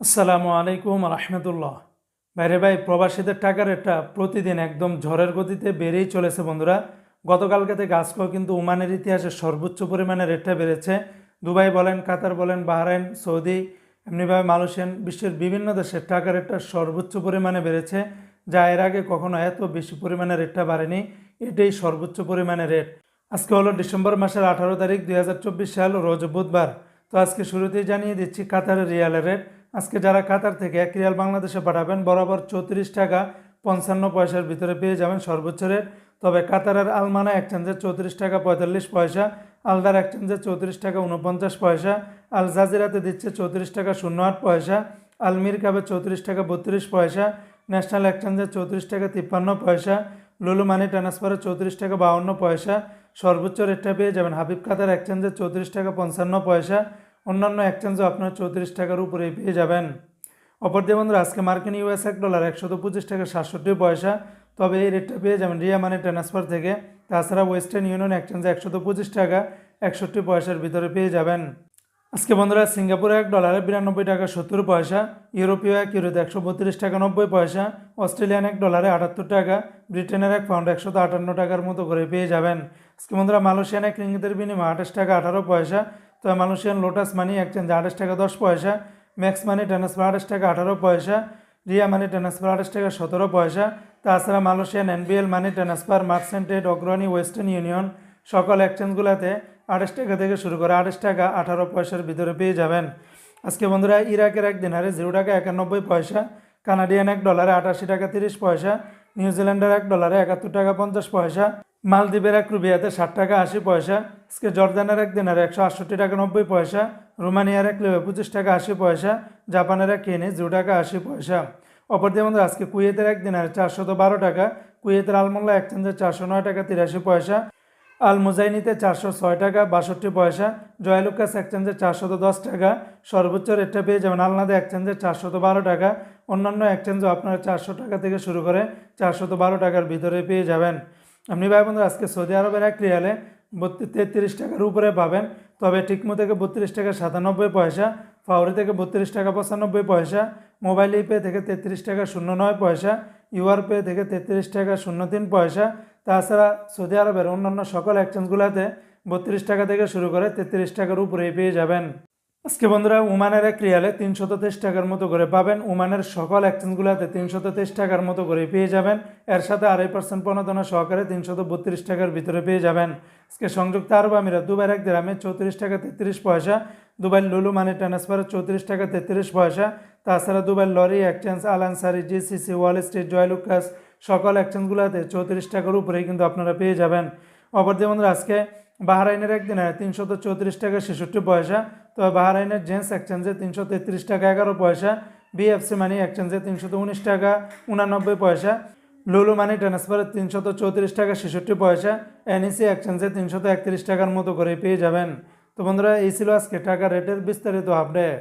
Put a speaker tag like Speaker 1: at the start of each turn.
Speaker 1: আসসালামু আলাইকুম রহমতুল্লাহ। বাইরে ভাই, প্রবাসীদের টাকার রেটটা প্রতিদিন একদম ঝড়ের গতিতে বেড়েই চলেছে বন্ধুরা। গতকালকে থেকে আজকেও কিন্তু ওমানের ইতিহাসে সর্বোচ্চ পরিমাণে রেটটা বেড়েছে। দুবাই বলেন, কাতার বলেন, বাহরাইন, সৌদি, এমনিভাবে মালয়েশিয়ান, বিশ্বের বিভিন্ন দেশের টাকা রেটটা সর্বোচ্চ পরিমাণে বেড়েছে, যা এর আগে কখনো এত বেশি পরিমাণে রেটটা বাড়েনি। এটাই সর্বোচ্চ পরিমাণে রেট। আজকে হলো ডিসেম্বর মাসের আঠারো তারিখ দুই হাজার চব্বিশ সাল, রোজ বুধবার। তো আজকে শুরুতেই জানিয়ে দিচ্ছি কাতারের রিয়ালের রেট। আজকে যারা কাতার থেকে এক রিয়াল বাংলাদেশে পাঠাবেন, বরাবর চৌত্রিশ টাকা পঞ্চান্ন পয়সার ভিতরে পেয়ে যাবেন সর্বোচ্চ রেট। তবে কাতারের আলমানা এক্সচেঞ্জে চৌত্রিশ টাকা পঁয়তাল্লিশ পয়সা, আলদার এক্সচেঞ্জে চৌত্রিশ টাকা উনপঞ্চাশ পয়সা, আল জাজিরাতে দিচ্ছে চৌত্রিশ টাকা শূন্য আট পয়সা আলমির কাবে চৌত্রিশ টাকা বত্রিশ পয়সা, ন্যাশনাল এক্সচেঞ্জে চৌত্রিশ টাকা তিপ্পান্ন পয়সা, লুলু মানি ট্রান্সফারে চৌত্রিশ টাকা বাউন্ন পয়সা, সর্বোচ্চ রেটটা পেয়ে যাবেন হাবিব কাতার এক্সচেঞ্জে চৌত্রিশ টাকা পঞ্চান্ন পয়সা অন্যান্য এক্সচেঞ্জও আপনার চৌত্রিশ টাকার উপরে পেয়ে যাবেন। অপরদিকে বন্ধুরা, আজকে মার্কিন ইউএস এক ডলার একশত পঁচিশ টাকা সাতষট্টি পয়সা, তবে এই রেটটা পেয়ে যাবেন রিয়া মানি ট্রান্সফার থেকে। তাছাড়া ওয়েস্টার্ন ইউনিয়ন এক্সচেঞ্জে একশত পঁচিশ টাকা একষট্টি পয়সার ভিতরে পেয়ে যাবেন। আজকে বন্ধুরা, সিঙ্গাপুরে এক ডলারে বিরানব্বই টাকা সত্তর পয়সা, ইউরোপীয় এক ইউরোতে একশো বত্রিশ টাকা নব্বই পয়সা, অস্ট্রেলিয়ান এক ডলারে আটাত্তর টাকা, ব্রিটেনের এক পাউন্ড একশত আটান্ন টাকার মতো করে পেয়ে যাবেন। আজকে বন্ধুরা, মালয়েশিয়ান এক রিঙ্গিতের বিনিময়ে আঠাশ টাকা আঠারো পয়সা তবে মালয়েশিয়ান লোটাস মানি এক্সচেঞ্জ আঠাশ টাকা দশ পয়সা ম্যাক্স মানি ট্রান্সফার আঠাশ টাকা আঠারো পয়সা, রিয়া মানি ট্রান্সফার আঠাশ টাকা সতেরো পয়সা, তাছাড়া মালয়েশিয়ান এনবিএল মানি ট্রান্সফার মার্সেন্টেড অগ্রণী ওয়েস্টার্ন ইউনিয়ন সকল এক্সচেঞ্জগুলোতে আঠাশ টাকা থেকে শুরু করে আঠাশ টাকা আঠারো পয়সার ভিতরে পেয়ে যাবেন। আজকে বন্ধুরা, ইরাকের এক দিনারে জিরো টাকা একানব্বই পয়সা, কানাডিয়ান এক ডলারে আটাশি টাকা তিরিশ পয়সা, নিউজিল্যান্ডের এক ডলারে একাত্তর টাকা পঞ্চাশ পয়সা মালদ্বীপের এক রুবিয়াতে ষাট টাকা, আশি পয়সা, আজকে জর্দানের এক দিনারে একশো আটষট্টি টাকা, নব্বই পয়সা, রোমানিয়ার এক লেবে পঁচিশ টাকা, আশি পয়সা, জাপানের এক কেনে জিরো টাকা, আশি পয়সা। অপরদিকে বন্ধুরা, আজকে কুয়েতের এক দিনারে চারশত বারো টাকা, কুয়েতের আলমোল্লা এক্সচেঞ্জে চারশো নয় টাকা, তিরাশি পয়সা আল মুজাইনিতে চারশো ছয় টাকা, বাষট্টি পয়সা, জয়লুকাস এক্সচেঞ্জে চারশত দশ টাকা, সর্বোচ্চ রেটটা পেয়ে যাবেন আলনাদে এক্সচেঞ্জে চারশত বারো টাকা, অন্যান্য এক্সচেঞ্জও আপনারা চারশো টাকা থেকে শুরু করে চারশত বারো টাকার ভিতরে পেয়ে যাবেন। আপনি ভাই বন্ধু আজকে সৌদি আরবের এক রিয়ালে বত্রিশ তেত্রিশ টাকার উপরে পাবেন। তবে টিকমো থেকে বত্রিশ টাকা সাতানব্বই পয়সা, ফাউরি থেকে বত্রিশ টাকা পঁচানব্বই পয়সা, মোবাইল ইপে থেকে তেত্রিশ টাকা শূন্য নয় পয়সা, ইউআর পে থেকে তেত্রিশ টাকা শূন্য তিন পয়সা। তাছাড়া সৌদি আরবের অন্যান্য সকল এক্সচেঞ্জগুলোতে বত্রিশ টাকা থেকে শুরু করে তেত্রিশ টাকার উপরেই পেয়ে যাবেন। আজকে বন্ধুরা উমানের এক রিয়ালে তিনশত তেইশ টাকার মতো করে পাবেন। উমানের সকল এক্সচেঞ্জগুলোতে তিনশত তেইশ টাকার মতো করে পেয়ে যাবেন। এর সাথে আড়াই পার্সেন্ট প্রণোদনা সহকারে তিনশত বত্রিশ টাকার ভিতরে পেয়ে যাবেন। আজকে সংযুক্ত আরব আমিরাত দুবার এক গ্রামে চৌত্রিশ টাকা তেত্রিশ পয়সা দুবাই লুলু মানি ট্রান্সফারে চৌত্রিশ টাকা তেত্রিশ পয়সা, তাছাড়া Dubai Lari exchange Al Ansari GCC Wall Street Joyalukkas সকল এক্সচেঞ্জগুলোতে চৌত্রিশ টাকার উপরেই কিন্তু আপনারা পেয়ে যাবেন। অপরদিকে বন্ধুরা আজকে বাহারাইনের একদিনে তিনশত চৌত্রিশ টাকা ছেষট্টি পয়সা, তবে বাহারাইনের জেন্টস এক্সচেঞ্জে তিনশো তেত্রিশ টাকা, এগারো পয়সা। বিএফসি মানি এক্সচেঞ্জে তিনশত উনিশ টাকা, উনানব্বই পয়সা। লুলু মানি ট্রান্সফারে তো চৌত্রিশ টাকা, ছেষট্টি পয়সা। এনইসি এক্সচেঞ্জে তিনশত একত্রিশ টাকার মতো করে পেয়ে যাবেন। তো বন্ধুরা, এই ছিল আজকে টাকা রেটের বিস্তারিত আপডেট।